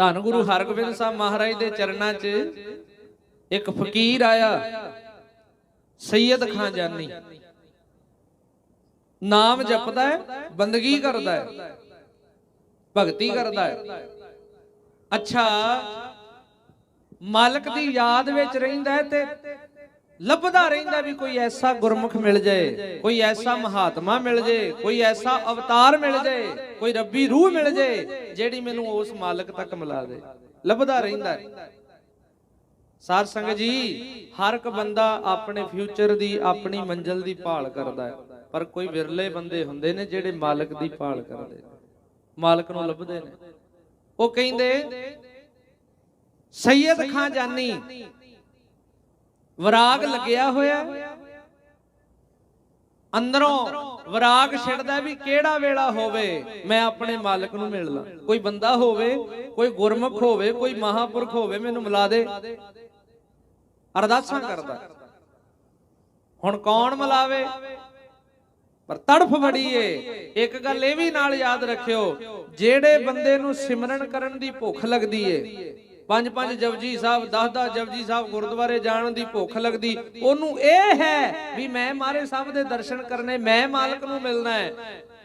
ਧੰਨ ਗੁਰੂ ਹਰਗੋਬਿੰਦ ਸਾਹਿਬ ਮਹਾਰਾਜ ਦੇ ਚਰਨਾਂ 'ਚ ਇੱਕ ਫਕੀਰ ਆਇਆ ਸੈਯਦ ਖਾਂ ਜਾਨੀ। ਨਾਮ ਜਪਦਾ ਹੈ, ਬੰਦਗੀ ਕਰਦਾ ਹੈ, ਭਗਤੀ ਕਰਦਾ ਹੈ। ਅੱਛਾ, ਮਾਲਕ ਦੀ ਯਾਦ ਵਿੱਚ ਰਹਿੰਦਾ ਹੈ ਤੇ ਲੱਭਦਾ ਰਹਿੰਦਾ ਵੀ ਕੋਈ ਐਸਾ ਗੁਰਮੁਖ ਮਿਲ ਜਾਏ ਕੋਈ ਐਸਾ ਮਹਾਤਮਾ ਮਿਲ ਜਾਏ ਕੋਈ ਐਸਾ ਅਵਤਾਰ ਮਿਲ ਜਾਏ ਕੋਈ ਰੱਬੀ ਰੂਹ ਮਿਲ ਜਾਏ ਜਿਹੜੀ ਮੈਨੂੰ ਉਸ ਮਾਲਕ ਤੱਕ ਮਿਲਾ ਦੇ। ਲੱਭਦਾ ਰਹਿੰਦਾ ਸਾਰ ਸੰਗਤ ਜੀ, ਹਰ ਇੱਕ ਬੰਦਾ ਆਪਣੇ ਫਿਊਚਰ ਦੀ, ਆਪਣੀ ਮੰਜ਼ਲ ਦੀ ਭਾਲ ਕਰਦਾ ਹੈ। ਪਰ ਕੋਈ ਵਿਰਲੇ ਬੰਦੇ ਹੁੰਦੇ ਨੇ ਜਿਹੜੇ ਮਾਲਕ ਦੀ ਭਾਲ ਕਰਦੇ ਨੇ, ਮਾਲਕ ਨੂੰ ਲੱਭਦੇ ਨੇ। ਉਹ ਕਹਿੰਦੇ, ਸੈਯਦ ਖਾਂ ਜਾਨੀ ਵਿਰਾਗ ਲੱਗਿਆ ਹੋਇਆ। ਅੰਦਰੋਂ ਵਿਰਾਗ ਛਿੜਦਾ ਵੀ ਕਿਹੜਾ ਵੇਲਾ ਹੋਵੇ, ਮੈਂ ਆਪਣੇ ਮਾਲਕ ਨੂੰ ਮਿਲ ਲਾਂ। ਕੋਈ ਬੰਦਾ ਹੋਵੇ, ਕੋਈ ਗੁਰਮੁਖ ਹੋਵੇ, ਕੋਈ ਮਹਾਪੁਰਖ ਹੋਵੇ, ਮੈਨੂੰ ਮਿਲਾ ਦੇ। ਅਰਦਾਸਾਂ ਕਰਦਾ। ਹੁਣ ਕੌਣ ਮਿਲਾਵੇ? ਪਰ ਤੜਫ ਬੜੀ ਏ ਇੱਕ ਗੱਲ ਇਹ ਵੀ ਨਾਲ ਯਾਦ ਰੱਖਿਓ, ਜਿਹੜੇ ਬੰਦੇ ਨੂੰ ਸਿਮਰਨ ਕਰਨ ਦੀ ਭੁੱਖ ਲੱਗਦੀ ਏ ਪੰਜ ਪੰਜ ਜਪਜੀ ਸਾਹਿਬ 10 10 ਜਪਜੀ ਸਾਹਿਬ ਗੁਰਦੁਆਰੇ ਜਾਣ ਦੀ ਭੁੱਖ ਲੱਗਦੀ। ਉਹਨੂੰ ਇਹ ਹੈ ਵੀ ਮੈਂ ਮਾਰੇ ਸਾਹਿਬ ਦੇ ਦਰਸ਼ਨ ਕਰਨੇ, ਮੈਂ ਮਾਲਕ ਨੂੰ ਮਿਲਣਾ ਹੈ।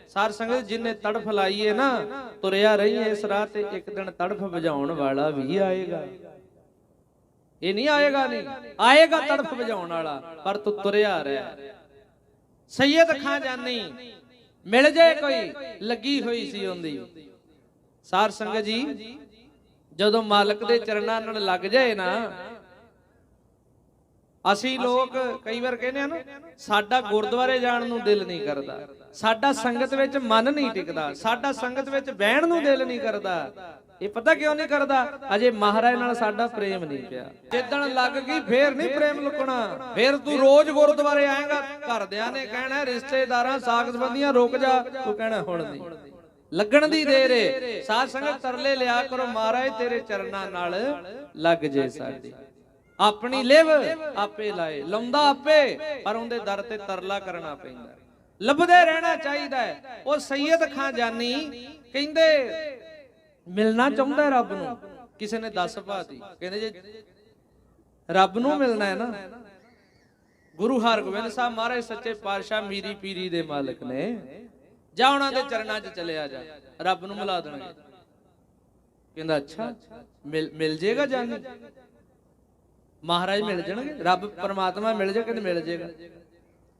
ਸਾਰ ਸੰਗਤ ਜਿਨੇ ਤੜਫ ਲਾਈਏ ਨਾ, ਤੁਰਿਆ ਰਹੀਏ ਇਸ ਰਾਹ ਤੇ, ਇੱਕ ਦਿਨ ਤੜਫ ਵਜਾਉਣ ਵਾਲਾ ਵੀ ਆਏਗਾ। ਇਹ ਨਹੀਂ ਆਏਗਾ ਨਹੀਂ, ਆਏਗਾ ਤੜਫ ਵਜਾਉਣ ਵਾਲਾ, ਪਰ ਤੂੰ ਤੁਰਿਆ ਰਹਿ। ਸੈਯਦ ਖਾਂ ਜਾਨੀ, ਮਿਲ ਜਾਏ ਕੋਈ, ਲੱਗੀ ਹੋਈ ਸੀ ਉਹਦੀ। ਸਾਰ ਸੰਗਤ ਜੀ ਜਦੋਂ ਮਾਲਕ ਦੇ ਚਰਨਾਂ ਨਾਲ ਲੱਗ ਜਾਏ ਨਾ, ਅਸੀਂ ਲੋਕ ਕਈ ਵਾਰ ਕਹਿੰਦੇ ਆ ਨਾ, ਸਾਡਾ ਗੁਰਦੁਆਰੇ ਜਾਣ ਨੂੰ ਦਿਲ ਨਹੀਂ ਕਰਦਾ, ਸਾਡਾ ਸੰਗਤ ਵਿੱਚ ਮਨ ਨਹੀਂ ਟਿਕਦਾ, ਸਾਡਾ ਸੰਗਤ ਵਿੱਚ ਬਹਿਣ ਨੂੰ ਦਿਲ ਨਹੀਂ ਕਰਦਾ। ਇਹ ਪਤਾ ਕਿਉਂ ਨਹੀਂ ਕਰਦਾ? ਅਜੇ ਮਹਾਰਾਜ ਨਾਲ ਸਾਡਾ ਪ੍ਰੇਮ ਨਹੀਂ ਪਿਆ। ਜਿੱਦਣ ਲੱਗ ਗਈ, ਫੇਰ ਨਹੀਂ ਪ੍ਰੇਮ ਲੁਕਣਾ। ਫੇਰ ਤੂੰ ਰੋਜ਼ ਗੁਰਦੁਆਰੇ ਆਏਗਾ, ਘਰਦਿਆਂ ਨੇ ਕਹਿਣਾ, ਰਿਸ਼ਤੇਦਾਰਾਂ ਸਾਖ ਸੰਬੰਧੀਆਂ ਰੁਕ ਜਾ, ਤੂੰ ਕਹਿਣਾ, ਹੁਣ ਨਹੀਂ। ਲੱਗਣ ਦੀ ਦੇਰ ਏ। ਸਾਧ ਸੰਗਤ ਤਰਲੇ ਲਿਆ ਕਰੋ ਮਹਾਰਾਜ ਤੇਰੇ ਚਰਨਾਂ ਨਾਲ ਲੱਗ ਜੇ ਸਾਡੀ। ਆਪਣੀ ਲਿਵ ਆਪੇ ਲਾਏ। ਲਾਉਂਦਾ ਆਪੇ ਪਰ ਉਹਦੇ ਦਰ ਤੇ ਤਰਲਾ ਕਰਨਾ ਪੈਂਦਾ। ਲੱਭਦੇ ਰਹਿਣਾ ਚਾਹੀਦਾ ਹੈ। ਉਹ ਸੈਯਦ ਖਾਂ ਜਾਨੀ ਕਹਿੰਦੇ ਮਿਲਣਾ ਚਾਹੁੰਦਾ ਰੱਬ ਨੂੰ। ਕਿਸੇ ਨੇ ਦੱਸ ਪਾਤੀ। ਕਹਿੰਦੇ ਜੇ ਰੱਬ ਨੂੰ। ਮਿਲਣਾ ਹੈ ਨਾ। ਗੁਰੂ ਹਰਗੋਬਿੰਦ ਸਾਹਿਬ ਮਹਾਰਾਜ ਸੱਚੇ ਪਾਤਸ਼ਾਹ ਮੀਰੀ ਪੀਰੀ ਦੇ ਮਾਲਕ ਨੇ। ਜਾਂ ਉਹਨਾਂ ਦੇ ਚਰਨਾਂ 'ਚ ਚਲਿਆ ਜਾ, ਰੱਬ ਨੂੰ ਮਿਲਾ ਦੇਣਗੇ। ਕਹਿੰਦਾ, ਅੱਛਾ, ਮਿਲ ਮਿਲ ਜੇਗਾ ਜਾਨੀ। ਮਹਾਰਾਜ ਮਿਲ ਜਾਣਗੇ, ਰੱਬ ਪਰਮਾਤਮਾ ਮਿਲ ਜਾ ਕਹਿੰਦੇ ਮਿਲ ਜੇਗਾ।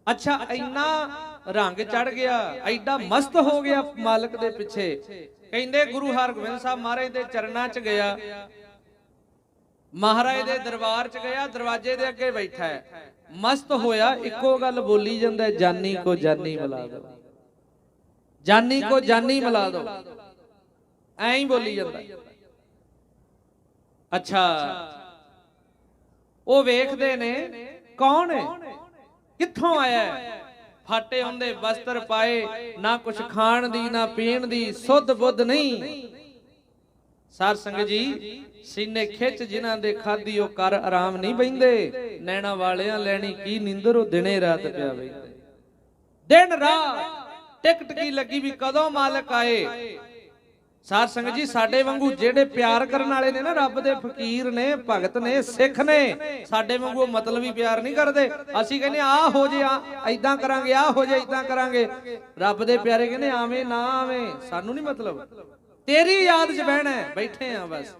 ਅੱਛਾ, ਇੰਨਾ ਰੰਗ ਚੜ ਗਿਆ, ਐਡਾ ਮਸਤ ਹੋ ਗਿਆ ਮਾਲਕ ਦੇ ਪਿੱਛੇ। ਕਹਿੰਦੇ, ਗੁਰੂ ਹਰਗੋਬਿੰਦ ਸਾਹਿਬ ਮਹਾਰਾਜ ਦੇ ਚਰਨਾਂ 'ਚ ਗਿਆ। ਮਹਾਰਾਜ ਦੇ ਦਰਬਾਰ 'ਚ ਗਿਆ, ਦਰਵਾਜ਼ੇ ਦੇ ਅੱਗੇ ਬੈਠਾ ਹੈ। ਮਸਤ ਹੋਇਆ, ਇੱਕੋ ਗੱਲ ਬੋਲੀ ਜਾਂਦਾ ਜਾਨੀ ਕੋ ਜਾਨੀ ਮਿਲਾ ਦੋ ਜਾਨੀ ਕੋ ਜਾਨੀ ਮਿਲਾ ਦੋ। ਐਂ ਹੀ ਬੋਲੀ ਜਾਂਦਾ। ਅੱਛਾ। ਉਹ ਵੇਖਦੇ ਨੇ ਕੌਣ ਹੈ? ਕਿੱਥੋਂ ਆਇਆ ਹੈ? ਫਾਟੇ ਹੁੰਦੇ ਵਸਤਰ ਪਾਏ ਨਾ ਕੁਛ ਖਾਣ ਦੀ ਨਾ ਪੀਣ ਦੀ ਸੁੱਧ ਬੁੱਧ ਨਹੀਂ। ਸਾਰ ਸੰਗਤ ਜੀ ਸੀਨੇ ਖਿੱਚ ਜਿਨ੍ਹਾਂ ਦੇ ਖਾਦੀ ਉਹ ਕਰ ਆਰਾਮ ਨਹੀਂ ਬੈਂਦੇ ਨੈਣਾ ਵਾਲਿਆਂ ਲੈਣੀ ਕੀ ਨਿੰਦਰ ਉਹ ਦਿਨੇ ਰਾਤ ਪਿਆ ਬੈਂਦੇ ਦਿਨ ਰਾਤ ਟਿਕਟ ਕੀ ਲੱਗੀ ਵੀ ਕਦੋਂ ਮਾਲਕ ਆਏ? ਸਾਧ ਸੰਗਤ ਜੀ ਸਾਡੇ ਵਾਂਗੂ ਜਿਹੜੇ ਪਿਆਰ ਕਰਨ ਵਾਲੇ ਨੇ ਨਾ ਰੱਬ ਦੇ ਫਕੀਰ ਨੇ ਭਗਤ ਨੇ ਸਿੱਖ ਨੇ ਸਾਡੇ ਵਾਂਗੂ ਉਹ ਮਤਲਬੀ ਪਿਆਰ ਨਹੀਂ ਕਰਦੇ। ਅਸੀਂ ਕਹਿੰਦੇ ਆ ਹੋ ਜੇ ਆ ਐਦਾਂ ਕਰਾਂਗੇ ਆ ਹੋ ਜੇ ਐਦਾਂ ਕਰਾਂਗੇ। ਰੱਬ ਦੇ ਪਿਆਰੇ ਕਹਿੰਦੇ ਆਵੇਂ ਨਾ ਆਵੇਂ ਸਾਨੂੰ ਨਹੀਂ ਮਤਲਬ। ਤੇਰੀ ਯਾਦ 'ਚ ਬਹਿਣਾ ਹੈ, ਬੈਠੇ ਆ ਬਸ।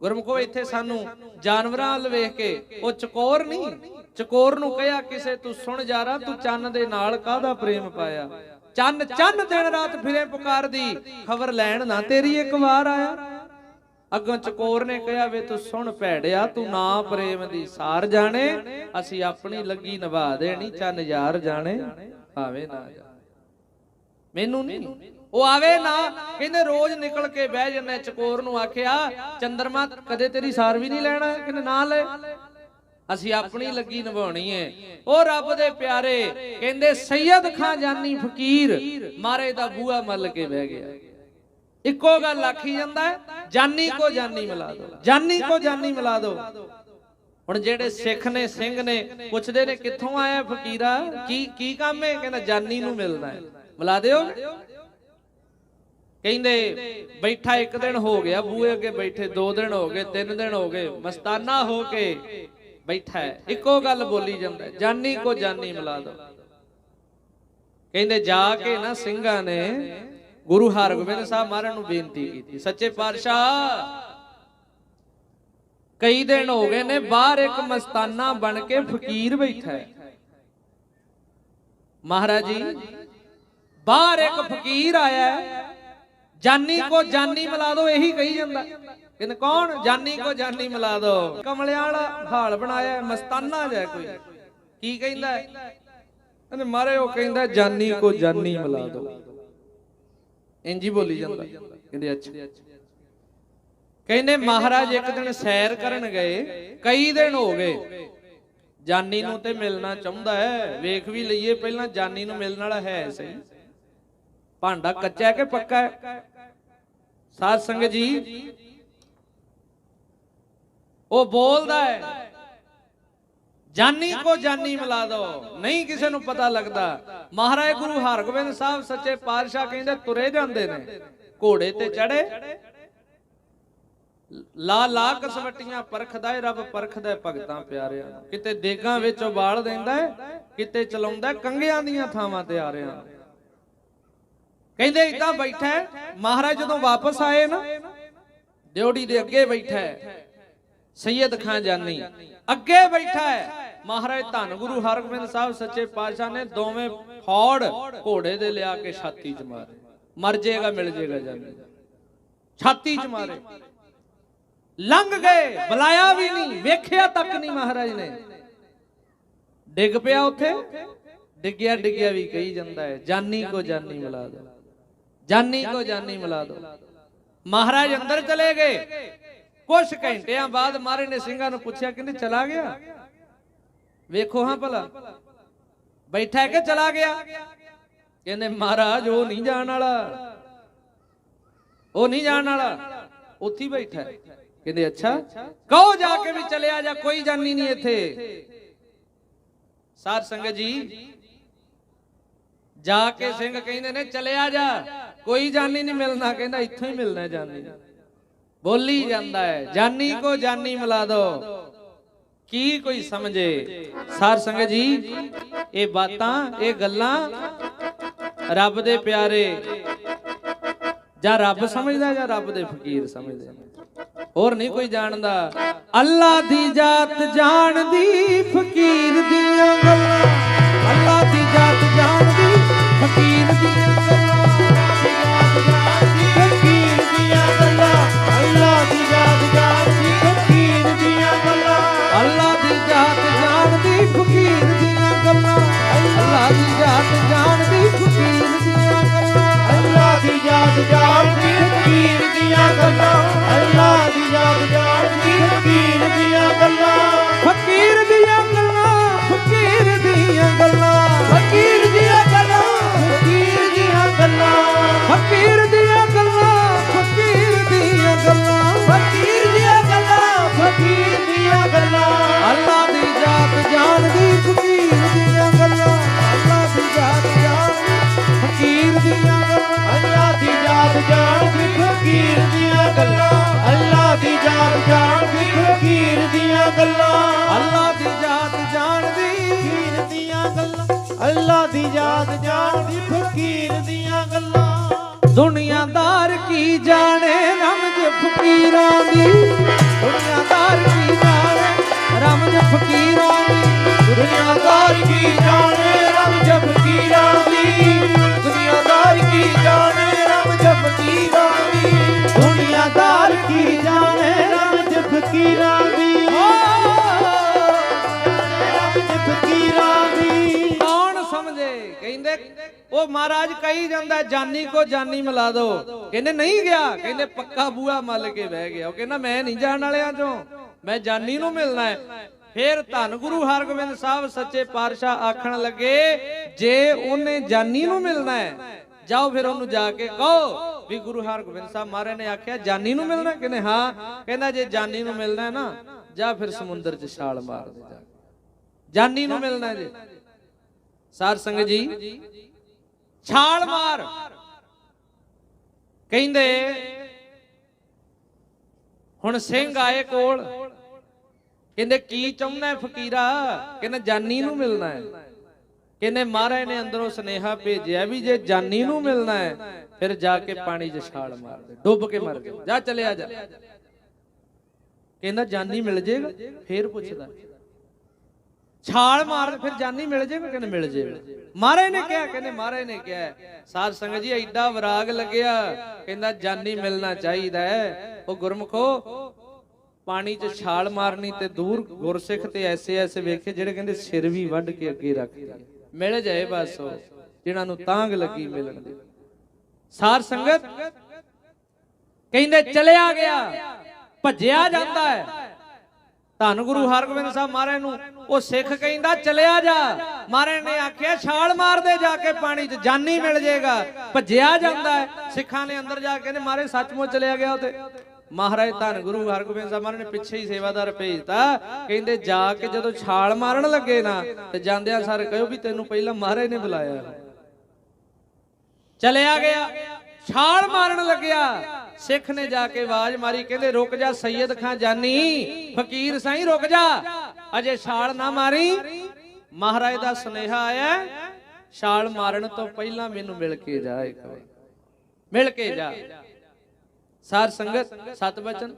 ਗੁਰਮੁਖੋ ਇੱਥੇ ਸਾਨੂੰ ਜਾਨਵਰਾਂ ਵੱਲ ਵੇਖ ਕੇ ਉਹ ਚਕੋਰ ਨਹੀਂ। ਚਕੋਰ ਨੂੰ ਕਹਿਆ ਕਿਸੇ, ਤੂੰ ਸੁਣ ਜਾਰਾ ਤੂੰ ਚੰਨ ਦੇ ਨਾਲ ਕਾਹਦਾ ਪ੍ਰੇਮ ਪਾਇਆ? ਚੰਨ ਚੰਨ ਦਿਨ ਰਾਤ ਫਿਰੇ ਪੁਕਾਰਦੀ, ਖਬਰ ਲੈਣ ਨਾ ਤੇਰੀ ਇੱਕ ਵਾਰ ਆਇਆ? ਅੱਗੋਂ ਚਕੋਰ ਨੇ ਕਿਹਾ, ਵੇ ਤੂੰ ਸੁਣ ਭੈੜਿਆ, ਤੂੰ ਨਾ ਪ੍ਰੇਮ ਦੀ ਸਾਰ ਜਾਣੇ, ਅਸੀਂ ਆਪਣੀ ਲੱਗੀ ਨਿਭਾ ਦੇਣੀ, ਚੰਨ ਯਾਰ ਜਾਣੇ, ਆਵੇ ਨਾ ਜਾਣੇ ਮੈਨੂੰ ਨਹੀਂ ਉਹ ਆਵੇ ਨਾ, ਕਹਿੰਦੇ ਰੋਜ਼ ਨਿਕਲ ਕੇ ਬਹਿ ਜੰਨੇ ਚਕੋਰ ਨੂੰ ਆਖਿਆ, ਚੰਦਰਮਾ, ਕਦੇ ਤੇਰੀ ਸਾਰ ਵੀ ਨਹੀਂ ਲੈਣਾ, ਕਹਿੰਦੇ ਨਾ ਲੈ। ਅਸੀਂ ਆਪਣੀ ਲੱਗੀ ਨਿਭਾਉਣੀ ਏ। ਉਹ ਰੱਬ ਦੇ ਪਿਆਰੇ, ਕਹਿੰਦੇ ਸੈਯਦ ਖਾਂ ਜਾਨੀ ਫਕੀਰ, ਮਾਰੇ ਦਾ ਬੂਆ ਮੱਲ ਕੇ ਬਹਿ ਗਿਆ। ਇੱਕੋ ਗੱਲ ਆਖੀ ਜਾਂਦਾ ਜਾਨੀ ਕੋ ਜਾਨੀ ਮਿਲਾ ਦੋ, ਜਾਨੀ ਕੋ ਜਾਨੀ ਮਿਲਾ ਦੋ। ਹੁਣ ਜਿਹੜੇ ਸਿੱਖ ਨੇ, ਸਿੰਘ ਨੇ, ਪੁੱਛਦੇ ਨੇ ਕਿੱਥੋਂ ਆਇਆ ਫਕੀਰਾ, ਕੀ ਕੀ ਕੰਮ ਹੈ ਕਹਿੰਦਾ ਜਾਨੀ ਨੂੰ ਮਿਲਣਾ ਹੈ। ਮਿਲਾ ਦਿਓ। ਕਹਿੰਦੇ ਬੈਠਾ ਇੱਕ ਦਿਨ ਹੋ ਗਿਆ, ਬੂਹੇ ਅੱਗੇ ਬੈਠੇ ਦੋ ਦਿਨ ਹੋ ਗਏ, ਤਿੰਨ ਦਿਨ ਹੋ ਗਏ, ਮਸਤਾਨਾ ਹੋ ਕੇ ਬੈਠਾ ਹੈ ਇੱਕੋ ਗੱਲ ਬੋਲੀ ਜਾਂਦਾ ਜਾਨੀ ਕੋ ਜਾਨੀ ਮਿਲਾ ਦੋ ਕਹਿੰਦੇ ਜਾ ਕੇ ਨਾ ਸਿੰਘਾਂ ਨੇ ਗੁਰੂ ਹਰਗੋਬਿੰਦ ਸਾਹਿਬ ਮਹਾਰਾਜ ਨੂੰ ਬੇਨਤੀ ਕੀਤੀ। ਸੱਚੇ ਪਾਤਸ਼ਾਹ। ਕਈ ਦਿਨ ਹੋ ਗਏ ਨੇ ਬਾਹਰ ਇੱਕ ਮਸਤਾਨਾ ਬਣ ਕੇ ਫਕੀਰ ਬੈਠਾ ਹੈ। ਮਹਾਰਾਜ ਜੀ ਬਾਹਰ ਇੱਕ ਫਕੀਰ ਆਇਆ ਜਾਨੀ ਕੋ ਜਾਨੀ ਮਿਲਾ ਦੋ ਇਹੀ ਕਹੀ ਜਾਂਦਾ। ਕਹਿੰਦੇ, ਕੌਣ? ਜਾਨੀ ਕੋ ਜਾਨੀ ਮਿਲਾ ਦੋ। ਕਮਲਿਆਂ ਵਾਲਾ ਹਾਲ ਬਣਾਇਆ, ਮਸਤਾਨਾ ਜਿਹਾ ਕੋਈ। ਕੀ ਕਹਿੰਦਾ? ਕਹਿੰਦੇ, ਮਾਰੇ, ਉਹ ਕਹਿੰਦਾ, ਜਾਨੀ ਕੋ ਜਾਨੀ ਮਿਲਾ ਦੋ। ਇੰਜੀ ਬੋਲੀ ਜਾਂਦਾ। ਕਹਿੰਦੇ, ਅੱਛਾ। ਕਹਿੰਦੇ, ਮਹਾਰਾਜ ਇੱਕ ਦਿਨ ਸੈਰ ਕਰਨ ਗਏ, ਕਈ ਦਿਨ ਹੋ ਗਏ। ਜਾਨੀ ਨੂੰ ਤੇ ਮਿਲਣਾ ਚਾਹੁੰਦਾ ਹੈ। ਵੇਖ ਵੀ ਲਈਏ, ਪਹਿਲਾਂ ਜਾਨੀ ਨੂੰ ਮਿਲਣ ਵਾਲਾ ਹੈ ਸਹੀ। ਭਾਂਡਾ ਕੱਚਾ ਹੈ ਕਿ ਪੱਕਾ ਹੈ? ਸਾਧ ਸੰਗਤ ਜੀ ਉਹ ਬੋਲਦਾ ਹੈ, ਜਾਨੀ ਕੋ ਜਾਨੀ ਮਿਲਾ ਦੋ, ਨਹੀਂ ਕਿਸੇ ਨੂੰ ਪਤਾ ਲੱਗਦਾ। ਮਹਾਰਾਜ ਗੁਰੂ ਹਰਗੋਬਿੰਦ ਸਾਹਿਬ ਸੱਚੇ ਪਾਤਸ਼ਾਹ ਕਹਿੰਦੇ, ਤੁਰੇ ਜਾਂਦੇ ਨੇ, ਘੋੜੇ ਤੇ ਚੜੇ ਲਾ ਲਾ ਕਸਵਟੀਆਂ ਪਰਖਦਾ ਏ, ਰੱਬ ਪਰਖਦਾ ਏ ਭਗਤਾਂ ਪਿਆਰਿਆਂ ਨੂੰ। ਕਿਤੇ ਦੇਗਾਂ ਵਿੱਚ ਉਬਾਲ ਦਿੰਦਾ ਹੈ ਕਿਤੇ ਚਲਾਉਂਦਾ ਹੈ ਕੰਗਿਆਂ ਦੀਆਂ ਥਾਵਾਂ ਤੇ ਆ ਰਿਆਂ ਕਹਿੰਦੇ ਇਦਾਂ ਬੈਠਾ ਮਹਾਰਾਜ ਜਦੋਂ ਵਾਪਸ ਆਏ ਨਾ ਡਿਉੜੀ ਦੇ ਅੱਗੇ ਬੈਠਾ ਹੈ ਸੈਯਦ ਖਾਨ ਜਾਨੀ। ਅੱਗੇ ਬੈਠਾ ਹੈ ਮਹਾਰਾਜ ਧੰਨ ਗੁਰੂ ਹਰਗੋਬਿੰਦ ਸਾਹਿਬ, ਸੱਚੇ ਪਾਤਸ਼ਾਹ ਨੇ ਦੋਵੇਂ ਫੌੜ ਘੋੜੇ ਦੇ ਲਿਆ ਕੇ ਛਾਤੀ 'ਚ ਮਾਰੇ। ਮਰ ਜਾਏਗਾ, ਮਿਲ ਜਾਏਗਾ ਜਾਨੀ। ਛਾਤੀ 'ਚ ਮਾਰੇ। ਲੰਘ ਗਏ, ਬੁਲਾਇਆ ਵੀ ਨਹੀਂ, ਵੇਖਿਆ ਤੱਕ ਨਹੀਂ ਮਹਾਰਾਜ ਨੇ। ਡਿੱਗ ਪਿਆ ਉੱਥੇ। ਡਿੱਗਿਆ ਡਿੱਗਿਆ ਵੀ ਕਹੀ ਜਾਂਦਾ ਹੈ, ਜਾਨੀ ਕੋ ਜਾਨੀ ਮਿਲਾ ਦੋ। ਜਾਨੀ ਕੋ ਜਾਨੀ ਮਿਲਾ ਦੋ। ਮਹਾਰਾਜ ਅੰਦਰ ਚਲੇ ਗਏ। ਕੁਝ ਘੰਟਿਆਂ ਬਾਅਦ ਮਹਾਰਾਜ ਨੇ ਸਿੰਘਾਂ ਨੂੰ ਪੁੱਛਿਆ, ਕਹਿੰਦੇ ਚਲਾ ਗਿਆ? ਵੇਖੋ ਹਾਂ ਭਲਾ। ਬੈਠਾ ਹੈ ਕਿ ਚਲਾ ਗਿਆ? ਕਹਿੰਦੇ, ਮਹਾਰਾਜ, ਉਹ ਨਹੀਂ ਜਾਣ ਵਾਲਾ। ਉਹ ਨਹੀਂ ਜਾਣ ਵਾਲਾ। ਉੱਥੇ ਬੈਠਾ ਹੈ। ਕਹਿੰਦੇ, ਅੱਛਾ, ਕਹੋ ਜਾ ਕੇ ਵੀ ਚਲਿਆ ਜਾ, ਕੋਈ ਜਾਨੀ ਨਹੀਂ ਇੱਥੇ। ਸਾਧ ਸੰਗਤ ਜੀ, ਜਾ ਕੇ ਸਿੰਘ ਕਹਿੰਦੇ ਨੇ, ਚਲਿਆ ਜਾ। ਕੋਈ ਜਾਨੀ ਨਹੀਂ ਮਿਲਣਾ, ਕਹਿੰਦਾ, ਇੱਥੋਂ ਹੀ ਮਿਲਣਾ ਜਾਨੀ। ਬੋਲੀ ਜਾਂਦਾ ਹੈ। ਜਾਨੀ ਕੋ ਜਾਨੀ ਮਿਲਾ ਦੋ। ਕੀ ਕੋਈ ਸਮਝੇ? ਸਾਧ ਸੰਗਤ ਜੀ, ਇਹ ਬਾਤਾਂ, ਇਹ ਗੱਲਾਂ ਰੱਬ ਦੇ ਪਿਆਰੇ ਜਾਂ ਰੱਬ ਸਮਝਦਾ ਜਾਂ ਰੱਬ ਦੇ ਫਕੀਰ ਸਮਝਦੇ ਹੋਰ ਨਹੀਂ ਕੋਈ ਜਾਣਦਾ। ਅੱਲਾ ਦੀ ਜਾਤ ਜਾਣਦੀ ਫਕੀਰ ਦੀਆਂ ਗੱਲਾਂ। ਅੱਲਾ ਦੀ ਜਾਤ ਜਾਣਦੀ ਫਕੀਰ ਦੀਆਂ ਗੱਲਾਂ ਅੱਲਾ ਦੀ ਯਾਦ ਜਾਣਦੀ ਫਕੀਰ ਦੀਆਂ ਗੱਲਾਂ। ਅੱਲਾ ਦੀ ਯਾਦ ਜਾਣਦੀ ਗੱਲਾਂ ਅੱਲਾ ਦੀ ਯਾਦ ਜਾਣਦੀ ਫਕੀਰ ਦੀਆਂ ਗੱਲਾਂ। ਅੱਲਾ ਦੀ ਜਾਤ ਜਾਣਦੀ ਫਕੀਰ ਦੀਆਂ ਗੱਲਾਂ। ਅੱਲਾ ਦੀ ਯਾਦ ਜਾਣਦੀ, ਫਕੀਰ ਦੀਆਂ ਗੱਲਾਂ। ਦੁਨੀਆਦਾਰ ਕੀ ਜਾਣੇ ਰਮਜ ਫਕੀਰਾਂ ਦੀ। ਦੁਨੀਆਦਾਰ ਮਹਾਰਾਜ ਕਹੀ ਜਾਂਦਾ, ਜਾਨੀ ਕੋ ਜਾਨੀ ਮਿਲਾ ਦੋ। ਕਹਿੰਦੇ, ਨਹੀਂ ਗਿਆ। ਕਹਿੰਦੇ, ਪੱਕਾ ਬੂਆ ਮੱਲ ਕੇ ਬਹਿ ਗਿਆ। ਉਹ ਕਹਿੰਦਾ, ਮੈਂ ਨਹੀਂ ਜਾਣ ਵਾਲਿਆਂ ਚੋਂ। ਮੈਂ ਜਾਨੀ ਨੂੰ ਮਿਲਣਾ ਹੈ। ਫਿਰ ਧੰਨ ਗੁਰੂ ਹਰਗੋਬਿੰਦ ਸਾਹਿਬ ਸੱਚੇ ਪਾਤਸ਼ਾਹ ਆਖਣ ਲੱਗੇ, ਜੇ ਉਹਨੇ ਜਾਨੀ ਨੂੰ ਮਿਲਣਾ ਹੈ, ਜਾਓ ਫਿਰ ਉਹਨੂੰ ਜਾ ਕੇ ਕਹੋ ਵੀ ਗੁਰੂ ਹਰਗੋਬਿੰਦ ਸਾਹਿਬ ਮਹਾਰਾਜ ਨੇ ਆਖਿਆ, ਜਾਨੀ ਨੂੰ ਮਿਲਣਾ? ਕਹਿੰਦੇ, ਹਾਂ। ਕਹਿੰਦਾ, ਜੇ ਜਾਨੀ ਨੂੰ ਮਿਲਣਾ ਹੈ ਨਾ, ਜਾ ਫਿਰ ਸਮੁੰਦਰ 'ਚ ਛਾਲ ਮਾਰ ਦੇ ਜਾ ਜਾਨੀ ਨੂੰ ਮਿਲਣਾ ਜੇ। ਸਾਧ ਸੰਗਤ ਜੀ ਛਾਲ ਮਾਰ। ਕਹਿੰਦੇ, ਹੁਣ ਸਿੰਘ ਆਏ ਕੋਲ। ਕਹਿੰਦੇ, ਕੀ ਚਾਹੁੰਦਾ ਫਕੀਰਾ? ਕਹਿੰਦਾ, ਜਾਨੀ ਨੂੰ ਮਿਲਣਾ ਹੈ। ਕਹਿੰਦੇ, ਮਹਾਰਾਜ ਨੇ ਅੰਦਰੋਂ ਸੁਨੇਹਾ ਭੇਜਿਆ ਵੀ ਜੇ ਜਾਨੀ ਨੂੰ ਮਿਲਣਾ ਹੈ, ਫਿਰ ਜਾ ਕੇ ਪਾਣੀ 'ਚ ਛਾਲ ਮਾਰ ਦੇ। ਡੁੱਬ ਕੇ ਮਰ ਜਾ ਜਾ, ਚਲਿਆ ਜਾ। ਕਹਿੰਦਾ, ਜਾਨੀ ਮਿਲ ਜੇਗਾ, ਫੇਰ ਪੁੱਛਦਾ ਛਾਲ ਮਾਰ ਫਿਰ ਜਾਨੀ ਮਿਲ ਜੇਗਾ ਕਹਿੰਦੇ ਮਿਲ ਜੇਗਾ ਮਹਾਰਾਜ ਨੇ ਕਿਹਾ, ਕਹਿੰਦੇ ਮਹਾਰਾਜ ਨੇ ਕਿਹਾ, ਸਾਧ ਸੰਗਤ ਜੀ, ਐਡਾ ਵਿਰਾਗ ਲੱਗਿਆ, ਕਹਿੰਦਾ ਜਾਨੀ ਮਿਲਣਾ ਚਾਹੀਦਾ ਹੈ। ਉਹ ਗੁਰਮਖੋ, ਪਾਣੀ 'ਚ ਛਾਲ ਮਾਰਨੀ ਤੇ ਦੂਰ ਗੁਰਸਿੱਖ ਤੇ ਐਸੇ ਐਸੇ ਵੇਖੇ ਜਿਹੜੇ ਕਹਿੰਦੇ ਸਿਰ ਵੀ ਵੱਢ ਕੇ ਅੱਗੇ ਰੱਖਦੇ ਆ। ਮਿਲ ਜਾਏ ਬਸ ਉਹ, ਜਿਨ੍ਹਾਂ ਨੂੰ ਤਾਂਗ ਲੱਗੀ ਮਿਲਣ ਦੀ। ਸਾਰ ਸੰਗਤ ਕਹਿੰਦੇ ਚਲਿਆ ਗਿਆ, ਭੱਜਿਆ ਜਾਂਦਾ ਹੈ। ਧੰਨ ਗੁਰੂ ਹਰਗੋਬਿੰਦ ਸਾਹਿਬ ਮਹਾਰਾਜ ਨੂੰ, ਉਹ ਸਿੱਖ ਕਹਿੰਦਾ, ਚਲਿਆ ਜਾ। ਮਹਾਰਾਜ ਨੇ ਆਖਿਆ, ਛਾਲ ਮਾਰ ਜਾ ਕੇ ਪਾਣੀ 'ਚ, ਜਾਨੀ ਮਿਲ ਜੇਗਾ ਭੱਜਿਆ ਜਾਂਦਾ ਸਿੱਖਾਂ ਨੇ ਅੰਦਰ ਜਾ ਕੇ ਨੇ ਮਾਰੇ ਸੱਚਮੁੱਚ ਚਲਿਆ ਗਿਆ ਉਤੇ ਮਹਾਰਾਜ, ਧੰਨ ਗੁਰੂ ਹਰਗੋਬਿੰਦ ਸਾਹਿਬ ਮਹਾਰਾਜ ਨੇ ਪਿੱਛੇ ਹੀ ਸੇਵਾਦਾਰ ਭੇਜਤਾ। ਕਹਿੰਦੇ, ਜਾ ਕੇ ਜਦੋਂ ਛਾਲ ਮਾਰਨ ਲੱਗੇ ਨਾ, ਤੇ ਜਾਂਦਿਆਂ ਸਰ ਕਹਿਓ ਵੀ ਤੈਨੂੰ ਪਹਿਲਾਂ ਮਹਾਰਾਜ ਨੇ ਬੁਲਾਇਆ। ਚਲਿਆ ਗਿਆ। ਛਾਲ ਮਾਰਨ ਲੱਗਿਆ। ਸਿੱਖ ਨੇ ਜਾ ਕੇ ਆਵਾਜ਼ ਮਾਰੀ, ਕਹਿੰਦੇ, ਰੁਕ ਜਾ ਸੈਯਦ ਖਾਂ ਜਾਨੀ, ਫਕੀਰ ਸਾਈਂ ਰੁਕ ਜਾ। ਅਜੇ ਛਾਲ ਨਾ ਮਾਰੀ। ਮਹਾਰਾਜ ਦਾ ਸੁਨੇਹਾ ਆਇਆ, ਛਾਲ ਮਾਰਨ ਤੋਂ ਪਹਿਲਾਂ ਮੈਨੂੰ ਮਿਲ ਕੇ ਜਾ ਇੱਕ ਵਾਰ। ਮਿਲ ਕੇ ਜਾ। ਸਾਰ ਸੰਗਤ, ਸਤ ਬਚਨ।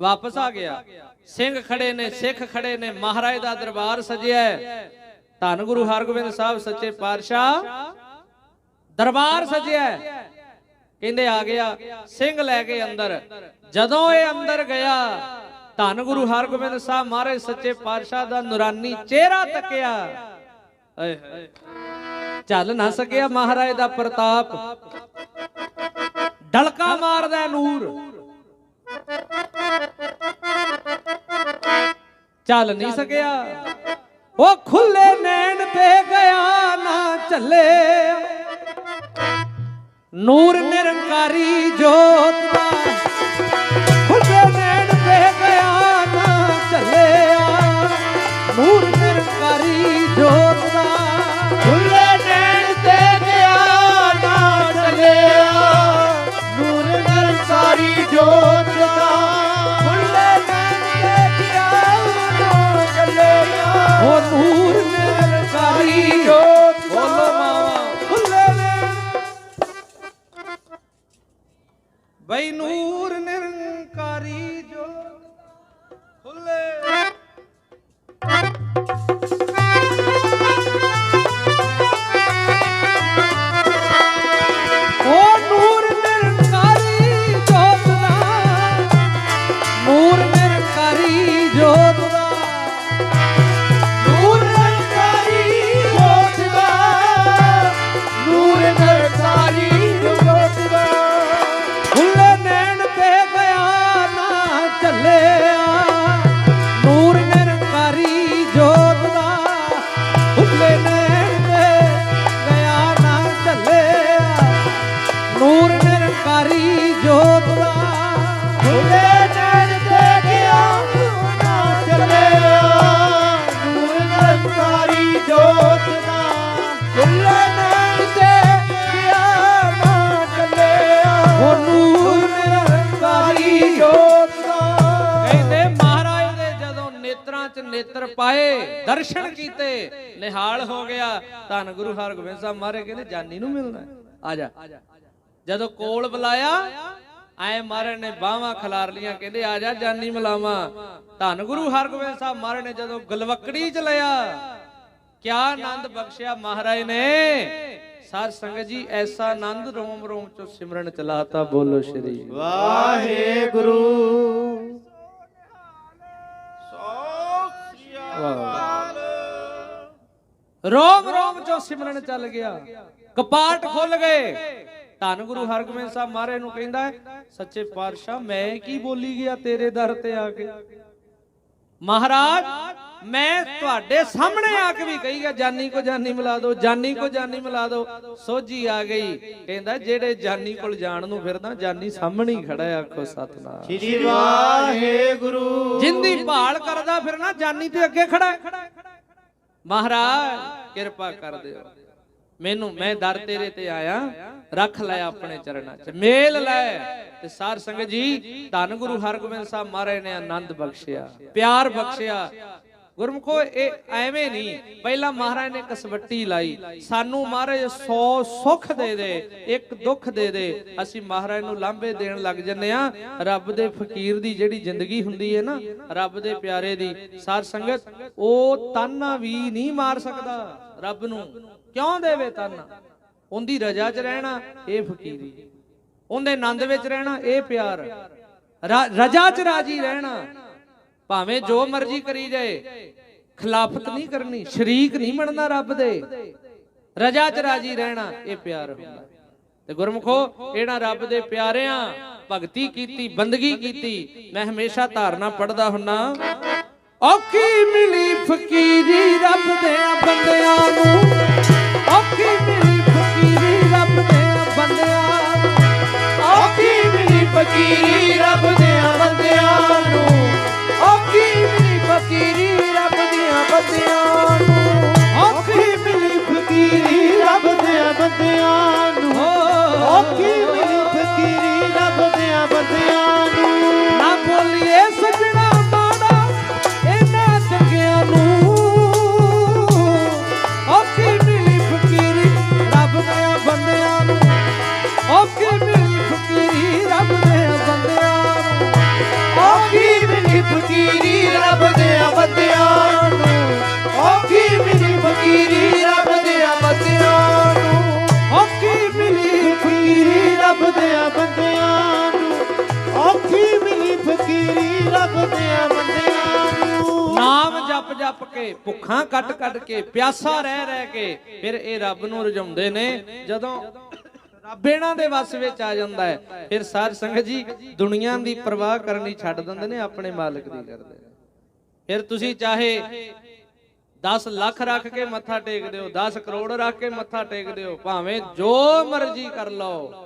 ਵਾਪਸ ਆ ਗਿਆ। ਸਿੰਘ ਖੜੇ ਨੇ, ਸਿੱਖ ਖੜੇ ਨੇ, ਮਹਾਰਾਜ ਦਾ ਦਰਬਾਰ ਸਜਿਆ ਹੈ। ਧੰਨ ਗੁਰੂ ਹਰਗੋਬਿੰਦ ਸਾਹਿਬ, ਸੱਚੇ ਪਾਤਸ਼ਾਹ। ਦਰਬਾਰ ਸਜਿਆ ਹੈ। ਕਹਿੰਦੇ ਆ ਗਿਆ, ਸਿੰਘ ਲੈ ਕੇ ਅੰਦਰ। ਜਦੋਂ ਇਹ ਅੰਦਰ ਗਿਆ, ਧੰਨ ਗੁਰੂ ਹਰਗੋਬਿੰਦ ਸਾਹਿਬ ਮਹਾਰਾਜ ਸੱਚੇ ਪਾਤਸ਼ਾਹ ਦਾ ਨੂਰਾਨੀ ਚਿਹਰਾ ਤੱਕਿਆ। ਆਏ ਚੱਲ ਨਾ ਸਕਿਆ ਮਹਾਰਾਜ ਦਾ ਪ੍ਰਤਾਪ। ਢਲਕਾ ਮਾਰਦਾ ਨੂਰ। ਚੱਲ ਨਹੀਂ ਸਕਿਆ। ਉਹ ਖੁੱਲੇ ਨੈਣ ਤੇ ਗਿਆ ਨਾ ਚੱਲੇ ਨੂਰ ਨਿਰੰਕਾਰੀ ਜੋਤ ਦਾ ਦਰਸ਼ਨ ਕੀਤੇ, ਨਿਹਾਲ ਹੋ ਗਿਆ। ਧੰਨ ਗੁਰੂ ਹਰਗੋਬਿੰਦ ਸਾਹਿਬ ਮਹਾਰਾਜ ਕਹਿੰਦੇ, ਜਾਨੀ ਨੂੰ ਮਿਲਣਾ ਆ ਜਾ। ਜਦੋਂ ਕੋਲ ਬੁਲਾਇਆ, ਐ ਮਹਾਰਾਜ ਨੇ ਬਾਹਾਂ ਖਿਲਾਰ ਲੀਆਂ, ਕਹਿੰਦੇ, ਆ ਜਾ, ਜਾਨੀ ਮਿਲਾਵਾਂ। ਧੰਨ ਗੁਰੂ ਹਰਗੋਬਿੰਦ ਸਾਹਿਬ ਮਹਾਰਾਜ ਨੇ ਜਦੋਂ ਗਲਵਕੜੀ 'ਚ ਲਿਆ, ਕਿਆ ਆਨੰਦ ਬਖਸ਼ਿਆ ਮਹਾਰਾਜ ਨੇ। ਸਾਧ ਸੰਗਤ ਜੀ, ਐਸਾ ਆਨੰਦ ਰੋਮ ਰੋਮ ਚੋ ਸਿਮਰਨ ਚਲਾਤਾ ਬੋਲੋ ਸ਼੍ਰੀ। ਵਾਹਿਗੁਰੂ। ਰੋਮ ਰੋਮ ਚੋਂ ਸਿਮਰਨ ਚੱਲ ਗਿਆ। ਕਪਾਟ ਖੁੱਲ ਗਏ। ਧੰਨ ਗੁਰੂ ਹਰਗੋਬਿੰਦ ਸਾਹਿਬ ਮਹਾਰਾਜ ਨੂੰ ਕਹਿੰਦਾ ਹੈ, ਸੱਚੇ ਪਾਤਸ਼ਾਹ ਮੈਂ ਕੀ ਬੋਲੀ ਗਿਆ ਤੇਰੇ ਦਰ ਤੇ ਆ ਕੇ? ਮਹਾਰਾਜ ਮੈਂ ਤੁਹਾਡੇ ਸਾਹਮਣੇ ਆ ਕੇ ਵੀ ਕਹੀ ਗਿਆ ਜਾਨੀ ਕੋ ਜਾਨੀ ਮਿਲਾ ਦਿਓ ਜਾਨੀ ਕੋ ਜਾਨੀ ਮਿਲਾ ਦਿਓ ਸੋਝੀ ਆ ਗਈ। ਕਹਿੰਦਾ ਜਿਹੜੇ ਜਾਨੀ ਕੋਲ ਜਾਣ ਨੂੰ ਫਿਰਦਾ ਜਾਨੀ ਸਾਹਮਣੇ ਹੀ ਖੜਾ ਆਖੋ ਸਤਨਾਮ। ਸ੍ਰੀ ਵਾਹਿਗੁਰੂ। ਜਿੰਦੀ ਭਾਲ ਕਰਦਾ ਫਿਰਨਾ ਜਾਨੀ ਤੇ ਅੱਗੇ ਖੜਾ ਹੈ। ਮਹਾਰਾਜ, ਕਿਰਪਾ ਕਰ ਦਿਓ। ਮੈਨੂੰ, ਮੈਂ ਦਰ ਤੇਰੇ ਤੇ ਆਇਆ, ਰੱਖ ਲੈ ਆਪਣੇ ਚਰਨਾਂ 'ਚ, ਮੇਲ ਲੈ। ਤੇ ਸਾਰ ਸੰਗਤ ਜੀ, ਧੰਨ ਗੁਰੂ ਹਰਗੋਬਿੰਦ ਸਾਹਿਬ ਮਹਾਰਾਜ ਨੇ ਆਨੰਦ ਬਖਸ਼ਿਆ, ਪਿਆਰ ਬਖਸ਼ਿਆ ਗੁਰਮਖੋ, ਇਹ ਐਵੇਂ ਨਹੀਂ। ਪਹਿਲਾਂ ਮਹਾਰਾਜ ਨੇ ਕਸਵੱਟੀ ਲਾਈ। ਸਾਨੂੰ ਮਹਾਰਾਜ 100 ਸੁੱਖ ਦੇ ਦੇ, ਇੱਕ ਦੁੱਖ ਦੇ ਦੇ। ਅਸੀਂ ਮਹਾਰਾਜ ਨੂੰ ਲਾਂਭੇ ਦੇਣ ਲੱਗ ਜੰਨੇ ਆ ਰੱਬ ਦੇ ਫਕੀਰ ਦੀ ਜਿਹੜੀ ਜ਼ਿੰਦਗੀ ਹੁੰਦੀ ਹੈ ਨਾ, ਰੱਬ ਦੇ ਪਿਆਰੇ ਦੀ ਸਾਰ ਸੰਗਤ, ਉਹ ਤਾਨਾ ਵੀ ਨਹੀਂ ਮਾਰ ਸਕਦਾ ਰੱਬ ਨੂੰ। ਕਿਉਂ ਦੇਵੇ ਤਾਨਾ? ਉਹਦੀ ਰਜਾ 'ਚ ਰਹਿਣਾ, ਇਹ ਫਕੀਰੀ ਉਹਦੇ ਆਨੰਦ ਵਿੱਚ ਰਹਿਣਾ, ਇਹ ਪਿਆਰ। ਰਾ- ਰਜਾ 'ਚ ਰਾਜੀ ਰਹਿਣਾ। ਭਾਵੇਂ ਜੋ ਮਰਜ਼ੀ ਕਰੀ ਜਾਏ ਖਿਲਾਫਤ ਨਹੀਂ ਕਰਨੀ ਸ਼ਰੀਕ ਨਹੀਂ ਬਣਨਾ ਰੱਬ ਦੇ। ਰਜਾ 'ਚ ਰਾਜੀ ਰਹਿਣਾ ਇਹ ਪਿਆਰ ਹੁੰਦਾ। ਤੇ ਗੁਰਮਖੋ ਇਹਨਾਂ ਰੱਬ ਦੇ ਪਿਆਰਿਆਂ ਭਗਤੀ ਕੀਤੀ ਬੰਦਗੀ ਕੀਤੀ ਮੈਂ ਹਮੇਸ਼ਾ ਧਾਰਨਾ ਪੜਦਾ ਹੁੰਨਾ ਔਖੀ ਮਿਲੀ ਫਕੀਰੀ ਰੱਬ ਦੇ ਬੰਦਿਆਂ ਨੂੰ। ਔਖੀ ਮਿਲੀ ਫਕੀਰੀ ਰੱਬ ਦੇ ਬੰਦਿਆਂ ਔਖੀ ਮਿਲੀ ਫਕੀਰੀ ਰੱਬ ਦਿਆਂ ਫਕੀਰੀ ਰੱਬ ਦਿਆਂ ਬੰਦਿਆਂ ਨੂੰ। ਔਖੀ ਮਿਲੀ ਫਕੀਰੀ ਰੱਬ ਦਿਆਂ ਬੰਦਿਆਂ ਨੂੰ। ਔਖੀ ਮਿਲੀ ਫਕੀਰੀ ਰੱਬ ਦਿਆਂ ਬੰਦਿਆਂ ਨੂੰ। ਨਾ ਬੋਲੀਏ ਸਜਣਾ ਮਾੜਾ ਇਹਨਾਂ ਚੰਗਿਆਂ ਨੂੰ। ਔਖੀ ਮਿਲੀ ਫਕੀਰੀ ਰੱਬ ਦੇ ਬੰਦਿਆਂ ਨੂੰ। ਔਖੀ ਨਾਮ ਕੇ, ਭੁੱਖਾਂ ਕੱਟ ਕੱਟ ਕੇ, ਪਿਆਸਾ ਰਹਿ ਰਹਿ ਕੇ, ਫਿਰ ਇਹ ਰੱਬ ਨੂੰ ਰਜਾਉਂਦੇ ਨੇ। ਜਦੋਂ ਰੱਬ ਇਹਨਾਂ ਦੇ ਵਸ ਵਿੱਚ ਆ ਜਾਂਦਾ ਹੈ, ਫਿਰ ਸਾਧ ਸੰਗਤ ਜੀ ਦੁਨੀਆ ਦੀ ਪਰਵਾਹ ਕਰਨੀ ਛੱਡ ਦਿੰਦੇ ਨੇ, ਆਪਣੇ ਮਾਲਕ ਦੀ ਕਰਦੇ ਫਿਰ ਤੁਸੀਂ ਚਾਹੇ 10 ਲੱਖ ਰੱਖ ਕੇ ਮੱਥਾ ਟੇਕ ਦਿਓ 10 ਕਰੋੜ ਰੱਖ ਕੇ ਮੱਥਾ ਟੇਕ ਦਿਓ, ਭਾਵੇਂ ਜੋ ਮਰਜ਼ੀ ਕਰ ਲਓ,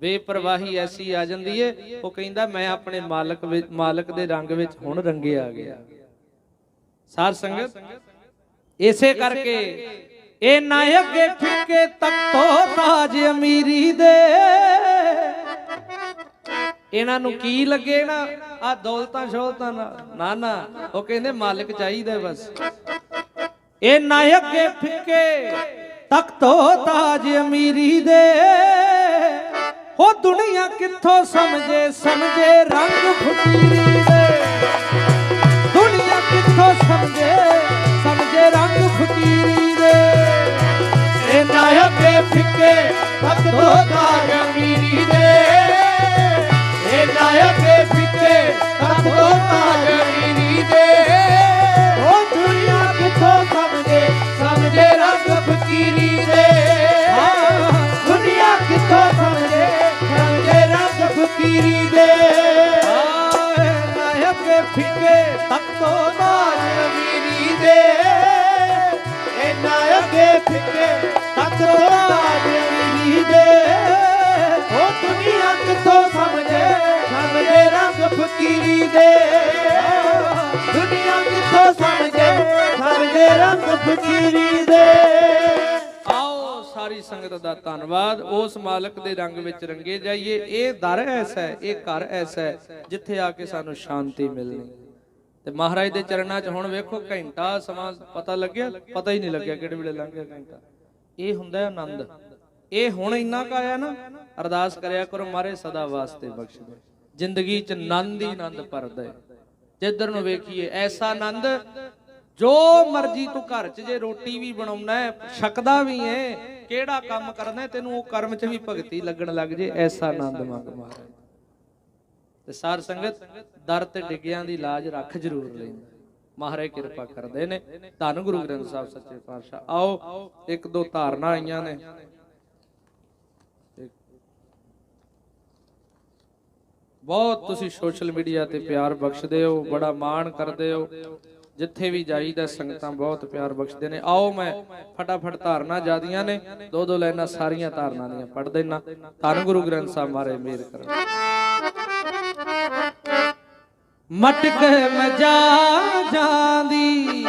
ਬੇਪਰਵਾਹੀ ਐਸੀ ਆ ਜਾਂਦੀ ਏ, ਉਹ ਕਹਿੰਦਾ, ਮੈਂ ਆਪਣੇ ਮਾਲਕ ਮਾਲਕ ਦੇ ਰੰਗ ਵਿੱਚ ਹੁਣ ਰੰਗੇ ਆ ਗਿਆ। ਸਾਰ ਸੰਗਤ, ਇਸੇ ਕਰਕੇ ਇਹ ਨਾ ਅੱਗੇ ਫਿੱਕੇ ਤਖਤੋ ਤਾਜ ਅਮੀਰੀ ਦੇ। ਇਹਨਾਂ ਨੂੰ ਕੀ ਲੱਗੇ ਨਾ? ਆ ਦੌਲਤਾਂ ਸ਼ੋਲਤਾਂ ਨਾ ਨਾ, ਉਹ ਕਹਿੰਦੇ ਮਾਲਕ ਚਾਹੀਦਾ ਬਸ। ਇਹ ਨਾ ਅੱਗੇ ਫਿੱਕੇ ਤਖਤੋ ਤਾਜ ਅਮੀਰੀ ਦੇ। ਉਹ ਦੁਨੀਆ ਕਿੱਥੋਂ ਸਮਝੇ ਸਮਝੇ ਰੰਗ ਫਕੀਰੀ ਦੇ। ਕਿੱਥੋਂ ਸਮਝੇ ਸਮਝੇ ਰੰਗ ਫਕੀਰੀ ਦੇ। ਇਹ ਨਾ ਅੱਗੇ ਫਿੱਕੇ ਤੱਕ ਦੋ ਅਮੀਰੀ ਦੇ। ਇਹ ਨਾ ਅੱਗੇ ਫਿੱਕੇ ਤੱਕ ਦੋ ਅਮੀਰੀ ਦੇ। ਉਹ ਦੁਨੀਆ ਕਿੱਥੋਂ ਸਮਝੇ ਸਮਝੇ ਰੰਗ ਫਕੀਰੀ ਦੇ। ਦੁਨੀਆ ਕਿੱਥੋਂ ਸਮਝੇ ਸਮਝੇ ਰੰਗ ਫਕੀਰੀ ਦੇ। ਆਏ ਨਾ ਅੱਗੇ ਫਿੱਕੇ ਤਖਤੋ ਤਾਜ ਫਕੀਰੀ ਦੇ। ਦੁਨੀਆ ਕਿੱਥੋਂ ਸਮਝੇ ਸਮਝੇ ਰੰਗ ਫਕੀਰੀ ਦੇ। ਆਓ ਸਾਰੀ ਸੰਗਤ ਦਾ ਧੰਨਵਾਦ। ਉਸ ਮਾਲਕ ਦੇ ਰੰਗ ਵਿੱਚ ਰੰਗੇ ਜਾਈਏ। ਇਹ ਦਰ ਐਸਾ ਹੈ, ਇਹ ਘਰ ਐਸਾ ਹੈ, ਜਿੱਥੇ ਆ ਕੇ ਸਾਨੂੰ ਸ਼ਾਂਤੀ ਮਿਲਣੀ। ਤੇ ਮਹਾਰਾਜ ਦੇ ਚਰਨਾਂ 'ਚ ਹੁਣ ਵੇਖੋ ਘੰਟਾ ਸਮਾਂ ਪਤਾ ਲੱਗਿਆ। ਪਤਾ ਹੀ ਨਹੀਂ ਲੱਗਿਆ ਕਿਹੜੇ ਵੇਲੇ ਲੰਘ ਗਿਆ ਘੰਟਾ। ਇਹ ਹੁੰਦਾ ਆਨੰਦ। ਇਹ ਹੁਣ ਇੰਨਾ ਕੁ ਆਇਆ ਨਾ, ਅਰਦਾਸ ਕਰਿਆ ਕਰੋ, ਮਾਰੇ ਸਦਾ ਵਾਸਤੇ ਬਖਸ਼ ਦੇ ਜ਼ਿੰਦਗੀ 'ਚ ਆਨੰਦ ਹੀ ਆਨੰਦ ਭਰਦਾ ਹੈ। ਜਿੱਧਰ ਨੂੰ ਵੇਖੀਏ, ਐਸਾ ਆਨੰਦ ਜੋ ਮਰਜ਼ੀ ਤੂੰ ਘਰ 'ਚ ਜੇ ਰੋਟੀ ਵੀ ਬਣਾਉਣਾ ਹੈ, ਛਕਦਾ ਵੀ ਹੈ, ਕਿਹੜਾ ਕੰਮ ਕਰਨਾ ਤੈਨੂੰ ਉਹ ਕਰਮ 'ਚ ਵੀ ਭਗਤੀ ਲੱਗਣ ਲੱਗ ਜੇ, ਐਸਾ ਆਨੰਦ ਮੰਗ ਮਹਾਰਾਜ ਤੇ ਸਾਰ ਸੰਗਤ, ਦਰ ਤੇ ਡਿੱਗਿਆਂ ਦੀ ਲਾਜ ਰੱਖ ਜ਼ਰੂਰ ਲੈਂਦਾ ਮਹਾਰਾਜ ਕਿਰਪਾ ਕਰਦੇ ਨੇ। ਧੰਨ ਗੁਰੂ ਗ੍ਰੰਥ ਸਾਹਿਬ, ਸੱਚੇ ਪਾਤਸ਼ਾਹ। ਆਓ, ਇੱਕ ਦੋ ਧਾਰਨਾ ਆਈਆਂ ਨੇ। ਬਹੁਤ ਤੁਸੀਂ ਸੋਸ਼ਲ ਮੀਡੀਆ ਤੇ ਪਿਆਰ ਬਖਸ਼ਦੇ ਹੋ, ਬੜਾ ਮਾਣ ਕਰਦੇ ਹੋ। ਜਿੱਥੇ ਵੀ ਜਾਈਦਾ, ਸੰਗਤਾਂ ਬਹੁਤ ਪਿਆਰ ਬਖਸ਼ਦੇ ਨੇ। ਆਓ ਮੈਂ ਫਟਾਫਟ ਧਾਰਨਾ ਜਾਦੀਆਂ ਨੇ ਦੋ ਦੋ ਲਾਈਨਾਂ ਸਾਰੀਆਂ ਧਾਰਨਾ ਦੀਆਂ ਪੜ੍ਹ ਦੇਣਾ ਧੰਨ ਗੁਰੂ ਗ੍ਰੰਥ ਸਾਹਿਬ ਮਾਰੇ, ਮੇਰ ਕਰਨ ਮਟਕ ਮਜਾ ਜਾਂਦੀ।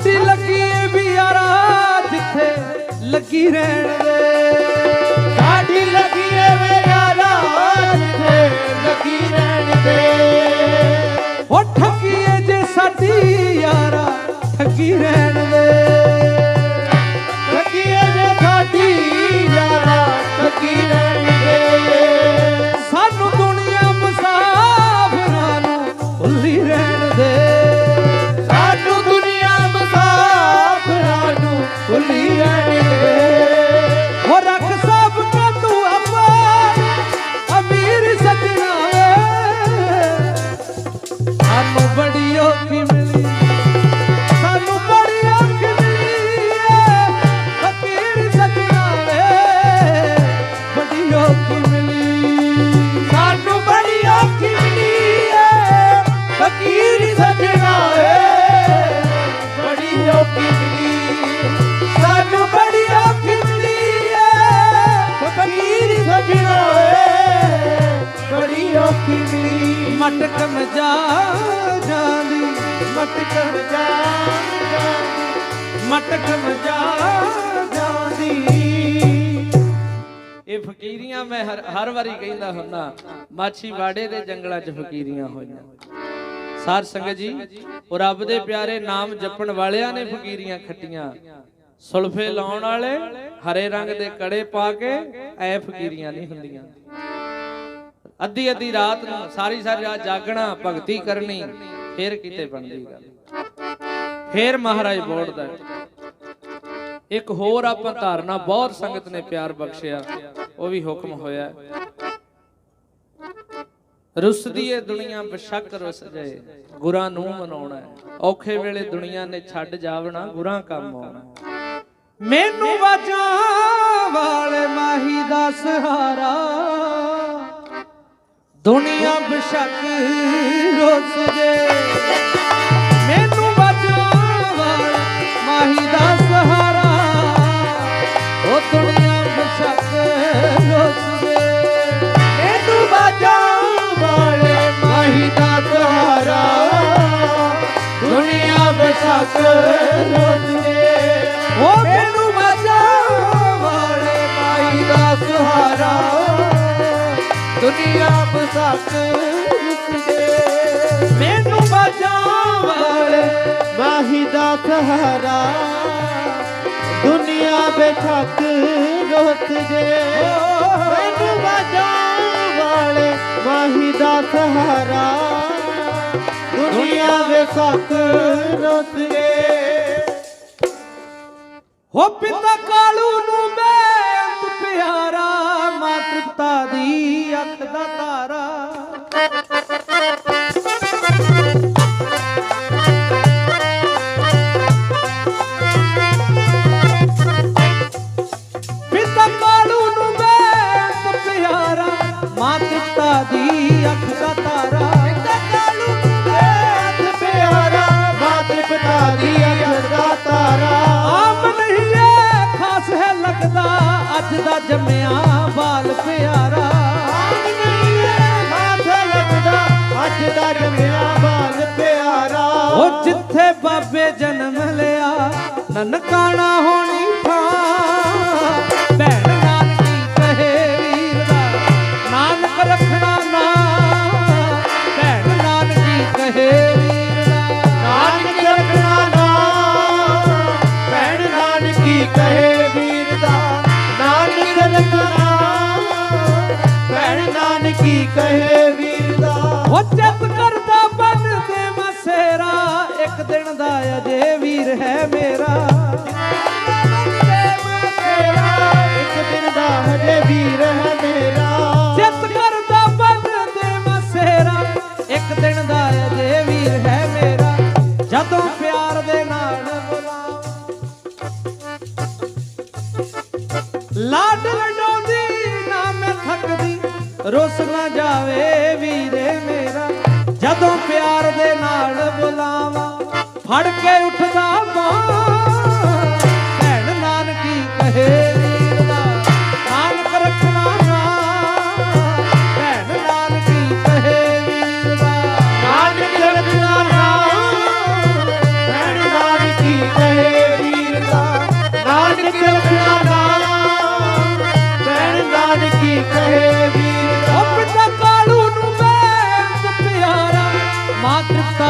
ਮਿਲੀ ਸਾਡੀ ਲੱਗੀ ਵੀ ਯਾਰਾ ਜਿੱਥੇ ਲੱਗੀ ਰਹਿਣ ਦੇ। ਸਾਡੀ ਲੱਗੀ ਏ ਵੇ ਯਾਰਾ ਜਿੱਥੇ ਲੱਗੀ ਰਹਿਣ ਦੇ। ਉਹ ਠੱਗੀ ਜੇ ਸਾਡੀ ਯਾਰਾ ਠੱਗੀ ਰਹਿਣ ਕਹਿੰਦਾ ਹੁੰਨਾ ਮਾਛੀ ਵਾੜੇ ਦੇ ਜੰਗਲਾਂ 'ਚ ਫਕੀਰੀਆਂ ਹੋਈਆਂ। ਸਾਰ ਸੰਗਤ ਜੀ, ਉਹ ਰੱਬ ਦੇ ਪਿਆਰੇ ਨਾਮ ਜਪਣ ਵਾਲਿਆਂ ਨੇ ਫਕੀਰੀਆਂ ਖੱਟੀਆਂ। ਸੁਲਫੇ ਲਾਉਣ ਵਾਲੇ ਹਰੇ ਰੰਗ ਦੇ ਕੜੇ ਪਾ ਕੇ ਐ ਫਕੀਰੀਆਂ ਨਹੀਂ ਹੁੰਦੀਆਂ। ਅੱਧੀ ਅੱਧੀ ਰਾਤ ਨੂੰ ਸਾਰੀ ਸਾਰੀ ਰਾਤ ਜਾਗਣਾ, ਭਗਤੀ ਕਰਨੀ, ਫੇਰ ਕਿਤੇ ਬਣਦੀ ਗੱਲ। ਫੇਰ ਮਹਾਰਾਜ ਬੋਲਦਾ ਇੱਕ ਹੋਰ ਆਪਾਂ ਧਾਰਨਾ, ਬਹੁਤ ਸੰਗਤ ਨੇ ਪਿਆਰ ਬਖਸ਼ਿਆ, ਉਹ ਵੀ ਹੁਕਮ ਹੋਇਆ। ਰੁੱਸਦੀ ਏ ਦੁਨੀਆ ਬਸ਼ੱਕ ਰੁੱਸ ਜਾਏ। ਗੁਰਾਂ ਨੂੰ ਮਨਾਉਣਾ ਔਖੇ ਵੇਲੇ ਦੁਨੀਆ ਨੇ ਛੱਡ ਜਾਵਣਾ, ਗੁਰਾਂ ਕੰਮ ਆਉਣਾ। ਮੈਨੂੰ ਵਾਜਾਂ ਵਾਲੇ ਮਾਹੀ ਦਾ ਸਹਾਰਾ। ਦੁਨੀਆ ਬਸ਼ੱਕ ਰੁੱਸ ਜੇ ਮੈਨੂੰ ਵਾਜਾਂ ਵਾਲੇ ਮਾਹੀ ਦਾ ਸਹਾਰਾ। ਉਹ ਦੁਨੀਆ ਦੁਨੀਆ ਬਸ਼ੱਕ ਰੁੱਸ ਮੈਨੂੰ ਵਾਜਾਂ ਵਾਲੇ ਮਾਹੀ ਦਾ ਸਹਾਰਾ ਦੁਨੀਆ ਬੇਠਕ ਰੋਤ ਜੇ ਮੈਨੂੰ ਵਾਜਾਂ ਵਾਲੇ ਮਾਹੀ ਦਾ ਸਹਾਰਾ। ਦੁਨੀਆ ਬੇਸ਼ੱਕ ਰੋਤ ਜੇ ਹੋ ਪਿਤਾ ਕਾਲੂ ਨੂੰ ਬੇਅੰਤ ਪਿਆਰਾ ਮਾਤ੍ਰਿਪਤਾ ਦੀ ਅੱਖ ਦਾ ਤਾਰਾ। ਜੰਮਿਆ ਬਾਲ ਪਿਆਰਾ। ਲੱਗਦਾ ਅੱਜ ਦਾ ਜੰਮਿਆ ਬਾਲ ਪਿਆਰਾ। ਉਹ ਜਿੱਥੇ ਬਾਬੇ ਜਨਮ ਲਿਆ ਨਨਕਾਣਾ ਹੋਣੀ ਨਾਨਕੀ ਕਹੇ ਵੀਰ ਦਾ ਉਹ ਚਿੱਤ ਕਰਦਾ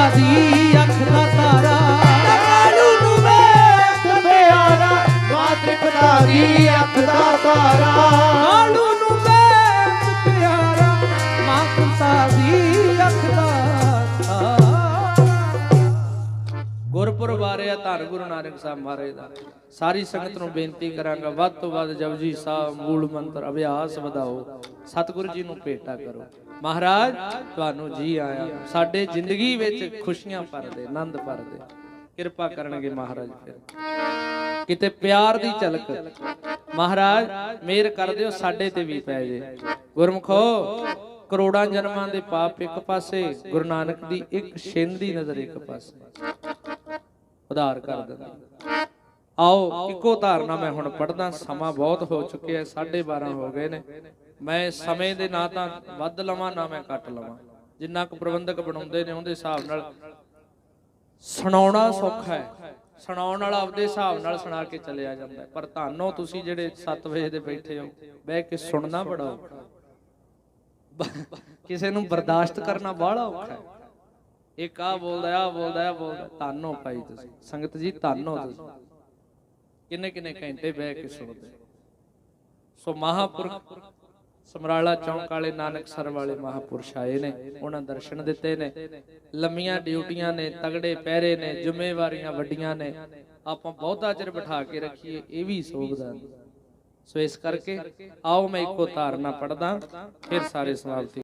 ਦੀ ਅੱਖ ਦਾ ਤਾਰਾ। ਕਾਲੂ ਨੂੰ ਬੇਤ ਪਿਆਰਾ ਮਾਂ ਤ੍ਰਿਪਤਾ ਦੀ ਅੱਖ ਦਾ ਤਾਰਾ। ਕਾਲੂ ਨੂੰ ਬੇਤ ਪਿਆਰਾ ਮਾਂ ਤ੍ਰਿਪਤਾ ਦੀ ਅੱਖ ਦਾ ਤਾਰਾ। ਗੁਰਪੁਰਬ ਆ ਰਿਹਾ ਧੰਨ ਗੁਰੂ ਨਾਨਕ ਸਾਹਿਬ ਮਹਾਰਾਜ ਦਾ। ਸਾਰੀ ਸੰਗਤ ਨੂੰ ਬੇਨਤੀ ਕਰਾਂਗਾ ਵੱਧ ਤੋਂ ਵੱਧ ਜਪਜੀ ਸਾਹਿਬ ਮੂਲ ਮੰਤਰ ਅਭਿਆਸ ਵਧਾਓ। ਸਤਿਗੁਰੂ ਜੀ ਨੂੰ ਭੇਟਾ ਕਰੋ। ਮਹਾਰਾਜ, ਤੁਹਾਨੂੰ ਜੀ ਆਇਆ ਸਾਡੇ ਜ਼ਿੰਦਗੀ ਵਿੱਚ ਖੁਸ਼ੀਆਂ ਭਰਦੇ, ਆਨੰਦ ਭਰਦੇ। ਕਿਰਪਾ ਕਰਨਗੇ ਮਹਾਰਾਜ ਫਿਰ। ਕਿਤੇ ਪਿਆਰ ਦੀ ਝਲਕ। ਮਹਾਰਾਜ, ਮਿਹਰ ਕਰ ਦਿਓ, ਸਾਡੇ ਤੇ ਵੀ ਪੈ ਜੇ। ਗੁਰਮਖੋ, ਕਰੋੜਾਂ ਜਨਮਾਂ ਦੇ ਪਾਪ ਇੱਕ ਪਾਸੇ, ਗੁਰੂ ਨਾਨਕ ਦੀ ਇੱਕ ਛਿੰਦ ਦੀ ਨਜ਼ਰ ਇੱਕ ਪਾਸੇ। ਉਧਾਰ ਕਰ ਦਿੰਦਾ। ਆਓ, ਇੱਕੋ ਧਾਰਨਾ ਮੈਂ ਹੁਣ ਪੜਦਾ ਸਮਾਂ ਬਹੁਤ ਹੋ ਚੁੱਕਿਆ 12:30 ਹੋ ਗਏ ਨੇ। ਮੈਂ ਸਮੇਂ ਦੇ ਨਾ ਤਾਂ ਵੱਧ ਲਵਾਂ, ਨਾ ਮੈਂ ਕੱਟ ਲਵਾਂ। ਜਿੰਨਾ ਕੁ ਪ੍ਰਬੰਧਕ ਬਣਾਉਂਦੇ ਨੇ ਉਹਦੇ ਹਿਸਾਬ ਨਾਲ ਸੁਣਾਉਣਾ ਸੌਖਾ ਹੈ। ਸੁਣਾਉਣ ਵਾਲਾ ਆਪਦੇ ਹਿਸਾਬ ਨਾਲ ਸੁਣਾ ਕੇ ਚੱਲਿਆ ਜਾਂਦਾ ਪਰ ਤੁਹਾਨੂੰ ਤੁਸੀਂ ਜਿਹੜੇ 7 ਵਜੇ ਦੇ ਬੈਠੇ ਹੋ, ਬਹਿ ਕੇ ਸੁਣਨਾ ਬੜਾ ਕਿਸੇ ਨੂੰ ਬਰਦਾਸ਼ਤ ਕਰਨਾ ਬਾਹਲਾ ਔਖਾ ਹੈ। ਇੱਕ ਆ ਬੋਲਦਾ ਆ ਬੋਲਦਾ ਆ ਬੋਲਦਾ ਧੰਨੋ ਭਾਈ ਤੁਸੀਂ, ਸੰਗਤ ਜੀ, ਧੰਨੋ ਤੁਸੀਂ। ਕਿੰਨੇ ਕਿੰਨੇ ਘੰਟੇ ਬਹਿ ਕੇ ਸੁਣਦੇ ਸੋ ਮਹਾਪੁਰਖ ਸਮਰਾਲਾ ਚੌਂਕ ਵਾਲੇ ਨਾਨਕ ਸਰ ਵਾਲੇ ਮਹਾਪੁਰਸ਼ ਆਏ ਨੇ, ਉਹਨਾਂ ਦਰਸ਼ਨ ਦਿੱਤੇ ਨੇ। ਲੰਮੀਆਂ ਡਿਊਟੀਆਂ ਨੇ, ਤਗੜੇ ਪਹਿਰੇ ਨੇ, ਜ਼ਿੰਮੇਵਾਰੀਆਂ ਵੱਡੀਆਂ ਨੇ। ਆਪਾਂ ਬਹੁਤਾ ਚਿਰ ਬਿਠਾ ਕੇ ਰੱਖੀਏ, ਇਹ ਵੀ ਸੋਭਦਾ ਸੋ ਇਸ ਕਰਕੇ ਆਓ ਮੈਂ ਇੱਕੋ ਧਾਰਨਾ ਪੜਦਾ ਫਿਰ ਸਾਰੇ ਸਮਾਪਤੀ